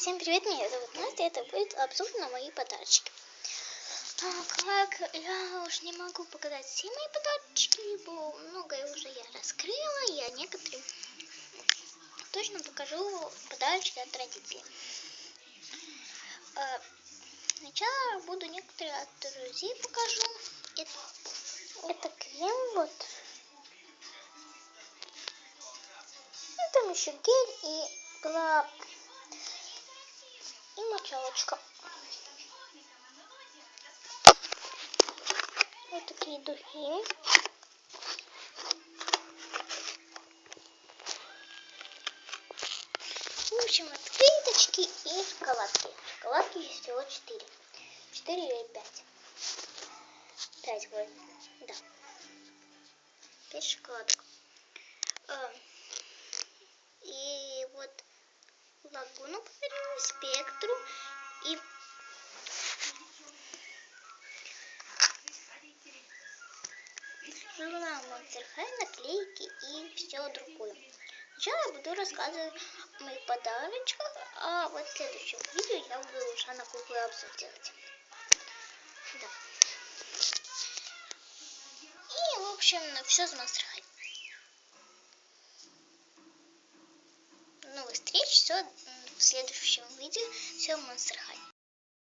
Всем привет, меня зовут Настя, это будет обзор на мои подарочки. Как я уже не могу показать все мои подарочки, ибо многое уже я раскрыла, и я некоторые точно покажу подарочки от родителей. А, сначала буду некоторые от друзей покажу. Это, это крем вот. Ну, там еще гель и была и мочалочка. Вот такие духи. В общем, открыточки и шоколадки. Шоколадки всего 4. 4 или 5. 5 вот. Да. 5 шоколадок. А, и вот лагуну подарила, спектру и журнал High, наклейки и все другое. Сначала я буду рассказывать о моих подарочках, а вот в следующем видео я буду уже на куклы обзор делать. Да. И, в общем, все с High. Новых встреч, все в следующем видео, все Monster High.